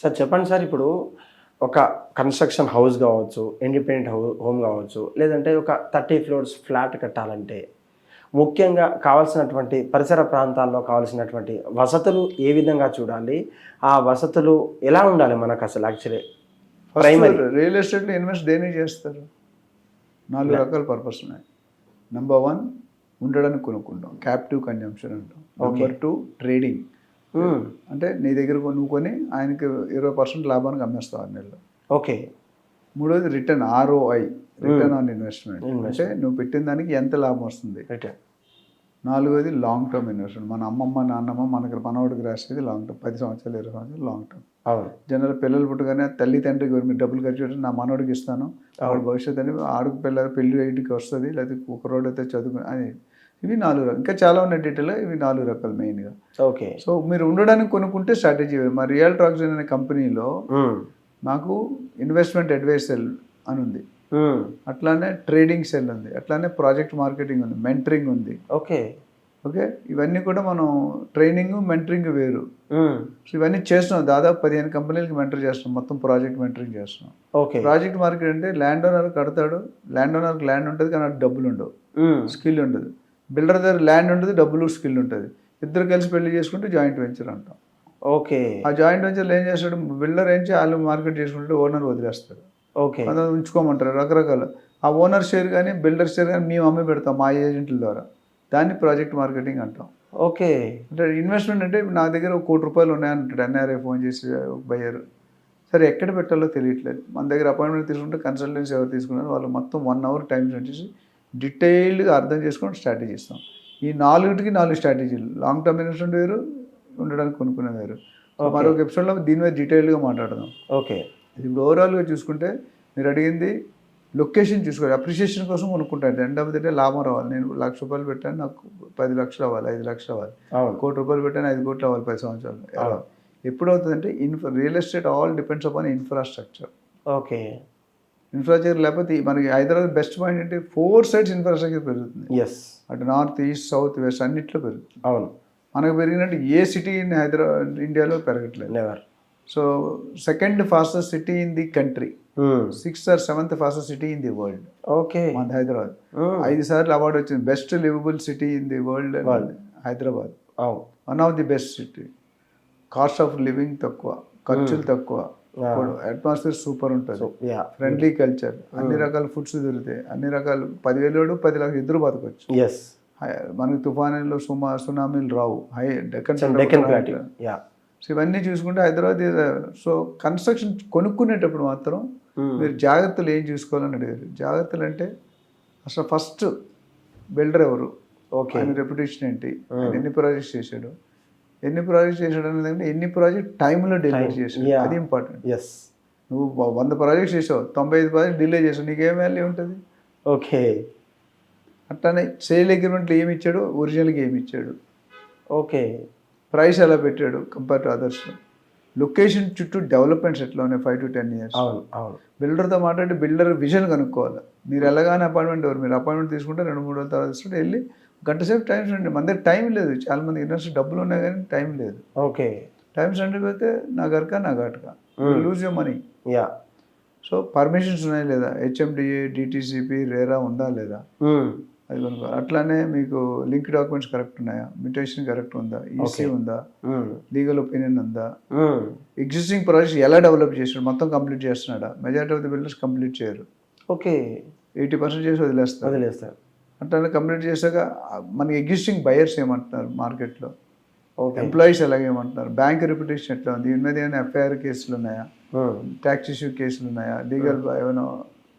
Sir చెప్పండి sir ఇప్పుడు ఒక కన్స్ట్రక్షన్ హౌస్ కావచ్చు ఇండిపెండెంట్ హౌ హోమ్ కావచ్చు లేదంటే ఒక థర్టీ ఫ్లోర్స్ ఫ్లాట్ కట్టాలంటే ముఖ్యంగా కావాల్సినటువంటి పరిసర ప్రాంతాల్లో కావాల్సినటువంటి వసతులు ఏ విధంగా చూడాలి? ఆ వసతులు ఎలా ఉండాలి మనకు అసలు యాక్చువల్లీ? ప్రైమరీ రియల్ ఎస్టేట్లో ఇన్వెస్ట్ దేనికి చేస్తారు? నాలుగు రకాల పర్పస్ ఉన్నాయి. నెంబర్ వన్ ఉండడానికి కొనుక్కుంటాం. క్యాప్టివ్ కన్జంప్షన్ అంటాం. నెంబర్ టూ ట్రేడింగ్ అంటే నీ దగ్గర నువ్వు కొని ఆయనకి ఇరవై పర్సెంట్ లాభానికి అమ్మేస్తావు ఆరు నెలలు. ఓకే. మూడోది return ROI return on investment. అంటే నువ్వు పెట్టిన దానికి ఎంత లాభం వస్తుంది? నాలుగోది లాంగ్ టర్మ్ ఇన్వెస్ట్మెంట్. మన అమ్మమ్మ నాన్నమ్మ మనకి మనవడికి రాసేది లాంగ్ టర్మ్. పది సంవత్సరాలు ఇరవై సంవత్సరాలు లాంగ్ టర్మ్. జనరల్ పిల్లలు పుట్టగానే తల్లి తండ్రికి మీరు డబ్బులు ఖర్చు పెట్టి నా మనవడికి ఇస్తాను. ఆవిడ భవిష్యత్తు అని ఆడుకు పిల్లలు పెళ్ళి ఇంటికి వస్తుంది. లేకపోతే ఒక రోడ్ అయితే చదువు అని ఇవి నాలుగు రకాలు. ఇంకా చాలా ఉన్నాయి డీటెయిల్ ఇవి నాలుగు రకాలు మెయిన్గా ఓకే. సో మీరు ఉండడానికి కొనుక్కుంటే స్ట్రాటజీ మా రియల్ ట్రాక్షన్ అనే కంపెనీలో మాకు ఇన్వెస్ట్మెంట్ అడ్వైస్ సెల్ అని ఉంది. అట్లానే ట్రేడింగ్ సెల్ ఉంది. అట్లానే ప్రాజెక్ట్ మార్కెటింగ్ ఉంది. మెంటరింగ్ ఉంది. ఓకే. ఓకే? ఇవన్నీ కూడా మనం ట్రైనింగ్ మెంటరింగ్ వేరు. సో ఇవన్నీ చేస్తున్నాం. దాదాపు పదిహేను కంపెనీలకి మెంటర్ చేస్తున్నాం. మొత్తం ప్రాజెక్ట్ మెంటరింగ్ చేస్తున్నాం. ఓకే. ప్రాజెక్ట్ మార్కెట్ అంటే ల్యాండ్ ఓనర్ కడతాడు. ల్యాండ్ ఓనర్కి ల్యాండ్ ఉంటుంది కానీ డబ్బులు ఉండవు. స్కిల్ ఉండదు. బిల్డర్ దగ్గర ల్యాండ్ ఉంటుంది డబ్బులు స్కిల్ ఉంటుంది. ఇద్దరు కలిసి పెళ్ళి చేసుకుంటే జాయింట్ వెంచర్ అంటాం. ఓకే. ఆ జాయింట్ వెంచర్లో ఏం చేస్తాడు? బిల్డర్ ఏం వాళ్ళు మార్కెట్ చేసుకుంటే ఓనర్ వదిలేస్తాడు. ఓకే. మనం ఉంచుకోమంటారు రకరకాల. ఆ ఓనర్ షేర్ కానీ బిల్డర్ షేర్ కానీ మేము అమ్మి పెడతాం మా ఏజెంట్ల ద్వారా. దాన్ని ప్రాజెక్ట్ మార్కెటింగ్ అంటాం. ఓకే. అంటే ఇన్వెస్ట్మెంట్ అంటే నా దగ్గర ఒక కోటి రూపాయలు ఉన్నాయంటాడు ఎన్ఆర్ఐ ఫోన్ చేసి బయ్యర్. సరే ఎక్కడ పెట్టాలో తెలియట్లేదు. మన దగ్గర అపాయింట్మెంట్ తీసుకుంటే కన్సల్టెన్సీ ఎవరు తీసుకున్నారు? వాళ్ళు మొత్తం వన్ అవర్ టైం స్పెండ్ చేసి డీటెయిల్డ్గా అర్థం చేసుకొని స్ట్రాటజీ ఇస్తాం ఈ నాలుగిటికి నాలుగు స్ట్రాటజీలు. లాంగ్ టర్మ్ ఇన్వెస్ట్మెంట్ వేరు ఉండడానికి కొనుక్కునే వేరు. మరొక ఎపిసోడ్లో దీని మీద డీటెయిల్డ్గా మాట్లాడదాం. ఓకే ఇప్పుడు ఓవరాల్గా చూసుకుంటే మీరు అడిగింది లొకేషన్ చూసుకోవాలి. అప్రిషియేషన్ కోసం కొనుక్కుంటాను ఎండ్ ఆఫ్ ది డే లాభం రావాలి. నేను లక్ష రూపాయలు పెట్టాను నాకు పది లక్షలు అవ్వాలి ఐదు లక్షలు అవ్వాలి. కోటి రూపాయలు పెట్టాను ఐదు కోట్లు అవ్వాలి పది సంవత్సరాలు. ఎప్పుడు అవుతుందంటే infra real estate all depends upon infrastructure okay infrastructure లేకపోతే మనకి హైదరాబాద్ బెస్ట్ పాయింట్ అంటే ఫోర్ సైడ్స్ ఇన్ఫ్రాస్ట్రక్చర్ పెరుగుతుంది. ఎస్ అటు నార్త్ ఈస్ట్ సౌత్ వెస్ట్ అన్నిట్లో పెరుగుతుంది. అవును. మనకు పెరిగినట్టు ఏ సిటీ ఇన్ హైదరాబాద్ ఇండియాలో పెరగట్లేదు. Never so second fastest city in the country sixth or seventh fastest city in the world okay మన హైదరాబాద్. ఐదు సార్లు అవార్డు వచ్చింది. Best livable city in the world Hyderabad. One of the best city cost of living తక్కువ. ఖర్చులు తక్కువ. Atmosphere super ఉంటుంది. Friendly culture అన్ని రకాల ఫుడ్స్ దొరుకుతాయి. అన్ని రకాలు పదివేలు పది లక్షలు ఇద్దరు బతకొచ్చు. మనకి తుఫానులు సుమా సునామీలు రావు. హై డెక్కన్ సో ఇవన్నీ చూసుకుంటే హైదరాబాద్ సో కన్స్ట్రక్షన్ కొనుక్కునేటప్పుడు మాత్రం మీరు జాగ్రత్తలు ఏం చూసుకోవాలని అడిగారు. జాగ్రత్తలు అంటే అసలు ఫస్ట్ బిల్డర్ ఎవరు? ఓకే ఆయన రెప్యుటేషన్ ఏంటి? ఆయన ఎన్ని ప్రాజెక్ట్స్ చేశాడు? ఎన్ని ప్రాజెక్ట్స్ చేశాడు అనేది అంటే ఎన్ని ప్రాజెక్ట్ టైంలో డెలివరీ చేశాడు. అది ఇంపార్టెంట్. ఎస్ నువ్వు వంద ప్రాజెక్ట్స్ చేసావు తొంభై ఐదు ప్రాజెక్ట్ డిలే చేసావు నీకేం వాల్యూ ఉంటుంది? ఓకే. అట్లానే సేల్ అగ్రిమెంట్లో ఏమి ఇచ్చాడు? ఒరిజినల్గా ఏమి ఇచ్చాడు? ఓకే. ప్రైస్ ఎలా పెట్టాడు కంపేర్ టు అదర్స్? లొకేషన్ చుట్టూ డెవలప్మెంట్స్ ఎట్లా ఉన్నాయి ఫైవ్ టు టెన్ ఇయర్స్. అవును అవును. బిల్డర్తో మాట్లాడి బిల్డర్ విజన్ కనుక్కోవాలి? మీరు ఎలాగానే అపాయింట్మెంట్ ఎవరు? మీరు అపాయింట్మెంట్ తీసుకుంటే రెండు మూడు రోజుల తర్వాత తీసుకుంటే వెళ్ళి గంట సేపు టైం స్పెండ్ మన దగ్గర టైం లేదు. చాలా మంది ఇన్వెస్ట్ డబ్బులు ఉన్నాయి కానీ టైం లేదు. ఓకే. టైం స్పెండ్ అయిపోతే నా గరక నా ఘటక. Lose your money yeah so permissions ఉన్నాయి లేదా? హెచ్ఎండిఏ డిటీసీపీ రేరా ఉందా లేదా? అది కొనుక్కోవాలి అట్లానే మీకు లింక్ డాక్యుమెంట్స్ కరెక్ట్ ఉన్నాయా? మ్యూటేషన్ కరెక్ట్ ఉందా? ఈసీ ఉందా? లీగల్ ఒపీనియన్ ఉందా? ఎగ్జిస్టింగ్ ప్రాజెక్ట్స్ ఎలా డెవలప్ చేసాడు మొత్తం కంప్లీట్ చేస్తున్నాడా? Majority of the builders complete చేయరు. ఓకే ఎయిటీ పర్సెంట్ చేసి వదిలేస్తారు. వదిలేస్తారు. అట్లా కంప్లీట్ చేశాక మనకి ఎగ్జిస్టింగ్ బయర్స్ ఏమంటున్నారు మార్కెట్లో? ఓకే ఎంప్లాయీస్ ఎలాగేమంటున్నారు? బ్యాంక్ రెప్యుటేషన్ ఎట్లా ఉంది? దీని మీద ఏమైనా ఎఫ్ఐఆర్ కేసులు ఉన్నాయా? ట్యాక్స్ ఇష్యూ కేసులు ఉన్నాయా? లీగల్ ఏమైనా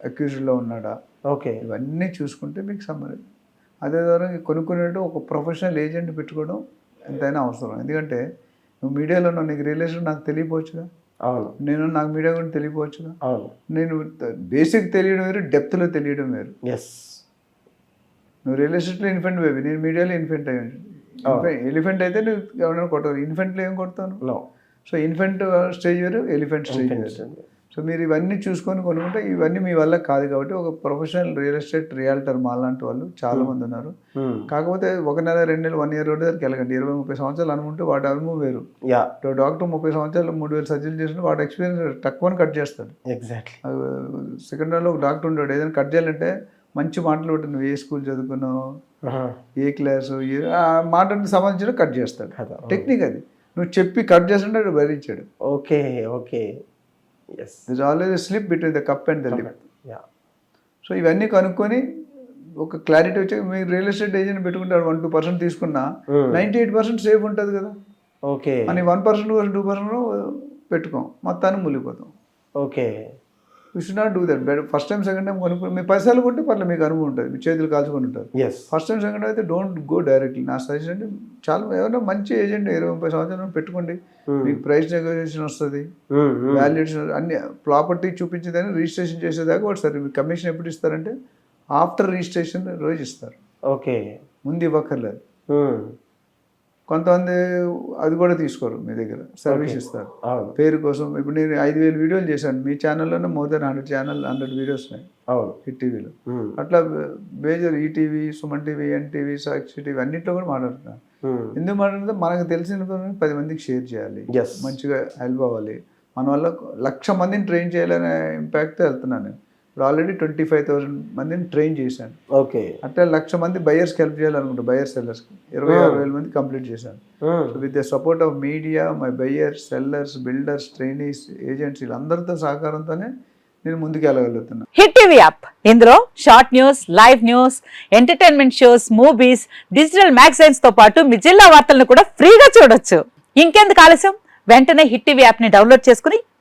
అక్యూజ్డ్లో ఉన్నాడా? ఓకే ఇవన్నీ చూసుకుంటే మీకు సమ్మరి అదే ద్వారా కొనుక్కునేట్టు ఒక ప్రొఫెషనల్ ఏజెంట్ పెట్టుకోవడం ఎంతైనా అవసరం. ఎందుకంటే నువ్వు మీడియాలో ఉన్నావు నీకు రిలేషన్ నాకు తెలియపోవచ్చుగా? అవును. నేను నాకు మీడియా గురించి తెలియపోవచ్చుగా? అవును. నేను బేసిక్ తెలియడం వేరు డెప్త్లో తెలియడం వేరు. ఎస్ నువ్వు రియల్ ఎస్టేట్లో ఇన్ఫెంట్ బేబీ నేను మీడియాలో ఇన్ఫెంట్ అయ్యాను. ఎలిఫెంట్ అయితే నువ్వు ఎవరైనా కొట్టవు. ఇన్ఫెంట్లో ఏం కొడతాను సో ఇన్ఫెంట్ స్టేజ్ వేరు ఎలిఫెంట్ స్టేజ్ వేరు. సో మీరు ఇవన్నీ చూసుకొని కొనుక్కుంటే ఇవన్నీ మీ వల్ల కాదు కాబట్టి ఒక ప్రొఫెషనల్ రియల్ ఎస్టేట్ రియాల్టర్ మాలాంటి వాళ్ళు చాలా మంది ఉన్నారు. ఉమ్. కాకపోతే ఒక నెల రెండు నెలలు వన్ ఇయర్ రెండు దగ్గరికి వెళ్ళకండి. ఇరవై ముప్పై సంవత్సరాలు అనుకుంటే వాటి అనుభవం వేరు. డాక్టర్ ముప్పై సంవత్సరాలు మూడు వేలు సర్జరీలు చేసిన వాటి ఎక్స్పీరియన్స్ తక్కువ కట్ చేస్తాడు. ఎగ్జాక్ట్లీ సెకండ్ ఒక డాక్టర్ ఉంటాడు ఏదైనా కట్ చేయాలంటే మంచి మాటలు ఒకటి నువ్వు ఏ స్కూల్ చదువుకున్నావు? ఏ క్లాసు? ఏ ఆ మాటకి సంబంధించిన కట్ చేస్తాడు. టెక్నిక్ అది. నువ్వు చెప్పి కట్ చేస్తుంటే భరించాడు okay okay. Yes this always slip between the cup and the lip so ఇవన్నీ కనుక్కొని ఒక క్లారిటీ వచ్చి మీరు రియల్ ఎస్టేట్ ఏజెంట్ పెట్టుకుంటారు వన్ టూ పర్సెంట్ తీసుకున్నా. నైంటీ ఎయిట్ పర్సెంట్ సేఫ్ ఉంటుంది కదా. ఓకే. అని వన్ పర్సెంట్ టూ పర్సెంట్ పెట్టుకోం మొత్తాన్ని మునిగిపోతాం. Okay. You should not do that bet first time second time కొనుక్కుని మీ పైసలు కొంటే పర్లేదు మీకు అనుభవం ఉంటుంది. మీ చేతులు కాల్చుకొని ఉంటారు. ఫస్ట్ టైం సెకండ్ అయితే డోంట్ గో డైరెక్ట్లీ నా సజెషన్ అంటే చాలా ఎవరైనా మంచి ఏజెంట్ ఇరవై ముప్పై సంవత్సరాలు పెట్టుకోండి. మీకు ప్రైస్ నెగోషియేషన్ వస్తుంది. వాల్యుయేషన్ అన్ని ప్రాపర్టీ చూపించేదాన్ని రిజిస్ట్రేషన్ చేసేదాకా వాడు సరే. మీకు కమిషన్ ఎప్పుడు ఇస్తారంటే ఆఫ్టర్ రిజిస్ట్రేషన్ రోజు ఇస్తారు. ఓకే ముందు ఇవ్వక్కర్లేదు. కొంతమంది అది కూడా తీసుకోరు మీ దగ్గర సర్వీస్ ఇస్తారు. పేరు కోసం ఇప్పుడు నేను ఐదు వేలు వీడియోలు చేశాను మీ ఛానల్లోనే more than hundred channel hundred videos ఉన్నాయి. హిట్ టీవీలో. అట్లా major ETV Suman TV NTV Sakshi TV అన్నింటిలో కూడా మాట్లాడుతున్నాను. ఎందుకు మాట్లాడితే మనకు తెలిసిన పది మందికి షేర్ చేయాలి. మంచిగా హెల్ప్ అవ్వాలి. మన వల్ల లక్ష మందిని ట్రైన్ చేయాలనే ఇంపాక్ట్తో వెళ్తున్నాను నేను. ఇప్పుడు ఆల్రెడీ ట్వంటీ ఫైవ్ థౌసండ్ మందిని ట్రైన్ చేశాను. ఓకే. అట్లా లక్ష మంది బయర్స్కి హెల్ప్ చేయాలనుకుంటా బయర్ సెల్లర్స్కి ఇరవై ఆరు వేల మంది కంప్లీట్ చేశాను. With the support of media my buyers sellers builders trainees agents వీళ్ళందరితో సహకారంతోనే నేను ముందుకు వెళ్ళగలుగుతున్నాను హిట్ టీవీ యాప్ ఇందులో short news live news entertainment shows movies digital మ్యాగజైన్స్తో పాటు మీ జిల్లా వార్తలను కూడా ఫ్రీగా చూడొచ్చు. ఇంకెందుకు ఆలస్యం? వెంటనే హిట్ టీవీ యాప్ని డౌన్లోడ్ చేసుకుని